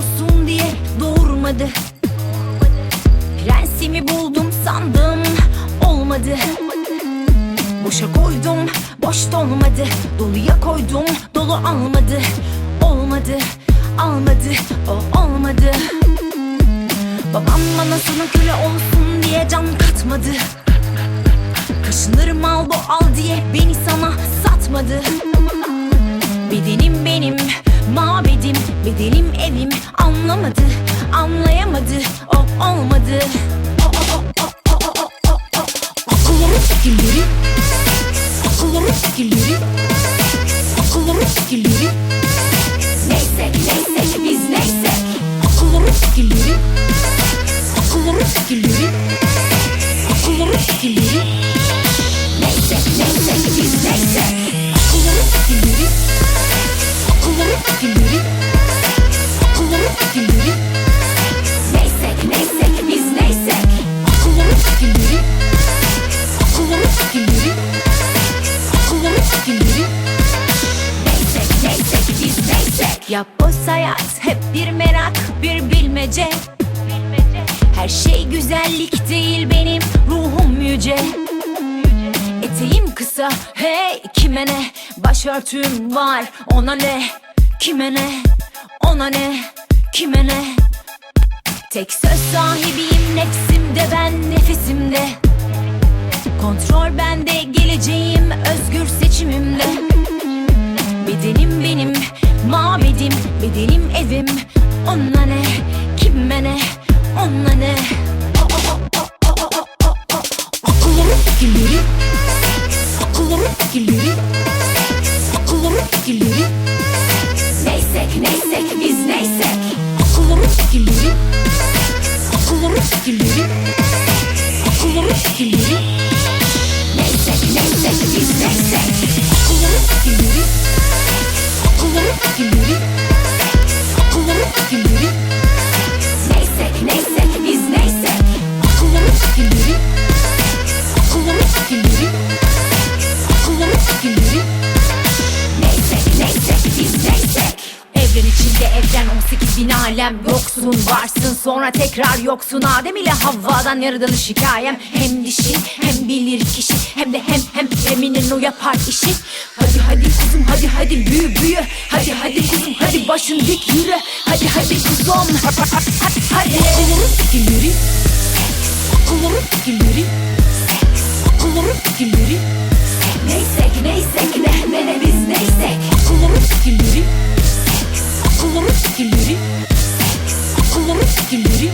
olsun diye doğurmadı. Prensimi buldum sandım olmadı. Boşa koydum boş dolmadı Doluya koydum dolu almadı. Olmadı almadı o olmadı. Babam bana sana köle olsun diye can katmadı. Kaşınır mal bu al diye beni sana satmadı. Bedenim benim mabedim, bedenim evim. Anlamadı, anlayamadı, o olmadı. O, o, o, o, o, o, o, o. Fikirleri. Akılların fikirleri. Akılların fikirleri. Neysek, neysek, biz neysek Akılların fikirleri. Akılların fikirleri. Akılların fikirleri. Neysek, neysek, biz neysek Akılların fikirleri Akılların fikirleri Akılların fikirleri. Neysek, neysek, biz neysek. Akılların fikirleri Akılların fikirleri. Akılların fikirleri. Neysek, neysek, biz neysek. Ya boş hayat hep bir merak, bir bilmece. Her şey güzellik değil benim ruhum yüce. Eteğim kısa hey kime ne? Başörtüm var ona ne Kime ne? Ona ne? Kime ne? Tek söz sahibiyim nefsimde ben nefesimde Kontrol bende geleceğim özgür seçimimde Bedenim benim mabedim bedenim evim. Ona ne? Kime ne? Ona ne. Akılların fikirleri Akılların fikirleri Akılların fikirleri Neysek biz neysek Akılların fikirleri Akılların fikirleri Akılların fikirleri içinde evren 18 bin alem. Yoksun varsın sonra tekrar yoksun. Adem ile Havva'dan yaratılış hikayem Hem dişi hem bilir kişi. Hem de hem hem feminin o yapar işi. Hadi hadi kuzum hadi hadi büyü büyü. Hadi hadi kuzum hadi başın dik yürü. Hadi hadi kuzum. Hadi Akılların fikirleri. Akılların fikirleri. Akılların fikirleri. Neysek neysek ne ne ne biz neysek. Akılların fikirleri fikirleri Seks Akılları fikirleri